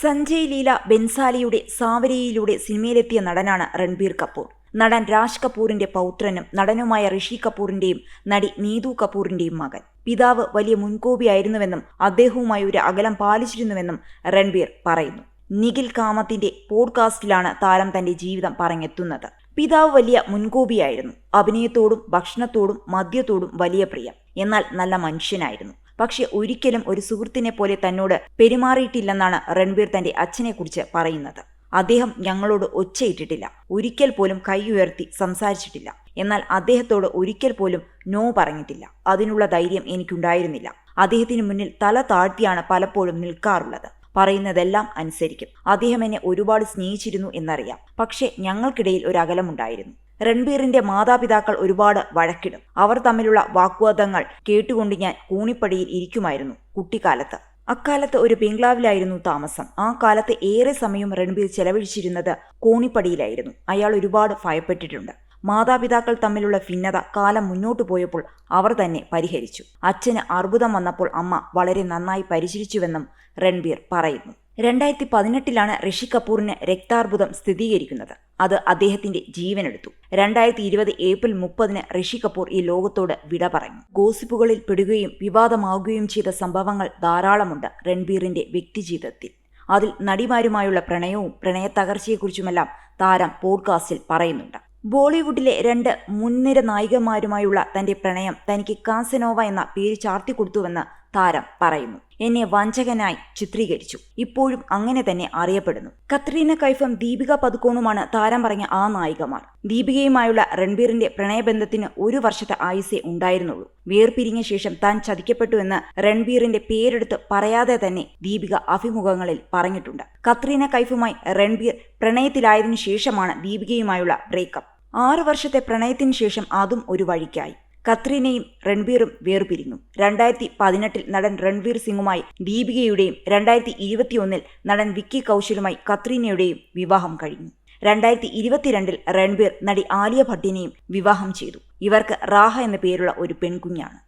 സഞ്ജയ് ലീല ബെൻസാലിയുടെ സാവരിയിലൂടെ സിനിമയിലെത്തിയ നടനാണ് രൺബീർ കപൂർ. നടൻ രാജ് കപൂറിന്റെ പൗത്രനും നടനുമായ ഋഷി കപൂറിന്റെയും നടി നീതു കപൂറിന്റെയും മകൻ. പിതാവ് വലിയ മുൻകോപിയായിരുന്നുവെന്നും അദ്ദേഹവുമായി ഒരു അകലം പാലിച്ചിരുന്നുവെന്നും രൺബീർ പറയുന്നു. നിഖിൽ കാമത്തിന്റെ പോഡ്കാസ്റ്റിലാണ് താരം തന്റെ ജീവിതം പറഞ്ഞെത്തുന്നത്. പിതാവ് വലിയ മുൻകോപിയായിരുന്നു. അഭിനയത്തോടും ഭക്ഷണത്തോടും മദ്യത്തോടും വലിയ പ്രിയം. എന്നാൽ നല്ല മനുഷ്യനായിരുന്നു. പക്ഷെ ഒരിക്കലും ഒരു സുഹൃത്തിനെ പോലെ തന്നോട് പെരുമാറിയിട്ടില്ലെന്നാണ് രൺബീർ തന്റെ അച്ഛനെക്കുറിച്ച് പറയുന്നത്. അദ്ദേഹം ഞങ്ങളോട് ഒച്ചയിട്ടിട്ടില്ല. ഒരിക്കൽ പോലും കൈ ഉയർത്തി സംസാരിച്ചിട്ടില്ല. എന്നാൽ അദ്ദേഹത്തോട് ഒരിക്കൽ പോലും നോ പറഞ്ഞിട്ടില്ല. അതിനുള്ള ധൈര്യം എനിക്കുണ്ടായിരുന്നില്ല. അദ്ദേഹത്തിന് മുന്നിൽ തല താഴ്ത്തിയാണ് പലപ്പോഴും നിൽക്കാറുള്ളത്. പറയുന്നതെല്ലാം അനുസരിക്കും. അദ്ദേഹം എന്നെ ഒരുപാട് സ്നേഹിച്ചിരുന്നു എന്നറിയാം. പക്ഷേ ഞങ്ങൾക്കിടയിൽ ഒരു അകലമുണ്ടായിരുന്നു. രൺബീറിന്റെ മാതാപിതാക്കൾ ഒരുപാട് വഴക്കിടും. അവർ തമ്മിലുള്ള വാഗ്വാദങ്ങൾ കേട്ടുകൊണ്ട് ഞാൻ കൂണിപ്പടിയിൽ ഇരിക്കുമായിരുന്നു കുട്ടിക്കാലത്ത്. അക്കാലത്ത് ഒരു ബംഗ്ലാവിലായിരുന്നു താമസം. ആ കാലത്ത് ഏറെ സമയം രൺബീർ ചെലവഴിച്ചിരുന്നത് കോണിപ്പടിയിലായിരുന്നു. അയാൾ ഒരുപാട് ഭയപ്പെട്ടിട്ടുണ്ട്. മാതാപിതാക്കൾ തമ്മിലുള്ള ഭിന്നത കാലം മുന്നോട്ടു പോയപ്പോൾ അവർ തന്നെ പരിഹരിച്ചു. അച്ഛന് അർബുദം വന്നപ്പോൾ അമ്മ വളരെ നന്നായി പരിചരിച്ചുവെന്നും രൺബീർ പറയുന്നു. രണ്ടായിരത്തി പതിനെട്ടിലാണ് ഋഷി കപൂറിന് രക്താർബുദം സ്ഥിരീകരിക്കുന്നത്. അത് അദ്ദേഹത്തിന്റെ ജീവനെടുത്തു. രണ്ടായിരത്തി ഇരുപത് ഏപ്രിൽ മുപ്പതിന് ഋഷി കപൂർ ഈ ലോകത്തോട് വിട പറഞ്ഞു. ഗോസിപ്പുകളിൽ പെടുകയും വിവാദമാവുകയും ചെയ്ത സംഭവങ്ങൾ ധാരാളമുണ്ട് രൺബീറിന്റെ വ്യക്തിജീവിതത്തിൽ. അതിൽ നടിമാരുമായുള്ള പ്രണയവും പ്രണയ തകർച്ചയെക്കുറിച്ചുമെല്ലാം താരം പോഡ്കാസ്റ്റിൽ പറയുന്നുണ്ട്. ബോളിവുഡിലെ രണ്ട് മുൻനിര നായികമാരുമായുള്ള തന്റെ പ്രണയം തനിക്ക് കാസനോവ എന്ന പേര് ചാർത്തിക്കൊടുത്തുവെന്ന് താരം പറയുന്നു. എന്നെ വഞ്ചകനായി ചിത്രീകരിച്ചു. ഇപ്പോഴും അങ്ങനെ തന്നെ അറിയപ്പെടുന്നു. കത്രീന കൈഫും ദീപിക പതുക്കോണുമാണ് താരം പറഞ്ഞ ആ നായികമാർ. ദീപികയുമായുള്ള രൺബീറിന്റെ പ്രണയബന്ധത്തിന് ഒരു വർഷത്തെ ആയുസേ ഉണ്ടായിരുന്നുള്ളൂ. വേർപിരിഞ്ഞ ശേഷം താൻ ചതിക്കപ്പെട്ടുവെന്ന് രൺബീറിന്റെ പേരെടുത്ത് പറയാതെ തന്നെ ദീപിക അഭിമുഖങ്ങളിൽ പറഞ്ഞിട്ടുണ്ട്. കത്രീന കൈഫുമായി രൺബീർ പ്രണയത്തിലായതിനു ശേഷമാണ് ദീപികയുമായുള്ള ബ്രേക്കപ്പ്. ആറു വർഷത്തെ പ്രണയത്തിന് ശേഷം അതും ഒരു വഴിക്കായി. കത്രീനയും രൺബീറും വേർപിരിഞ്ഞു. രണ്ടായിരത്തി പതിനെട്ടിൽ നടൻ രൺവീർ സിംഗുമായി ദീപികയുടെയും രണ്ടായിരത്തി ഇരുപത്തിയൊന്നിൽ നടൻ വിക്കി കൗശലുമായി കത്രീനയുടെയും വിവാഹം കഴിഞ്ഞു. രണ്ടായിരത്തി ഇരുപത്തിരണ്ടിൽ രൺബീർ നടി ആലിയ ഭട്ടിനെയും വിവാഹം ചെയ്തു. ഇവർക്ക് റാഹ എന്ന പേരുള്ള ഒരു പെൺകുഞ്ഞാണ്.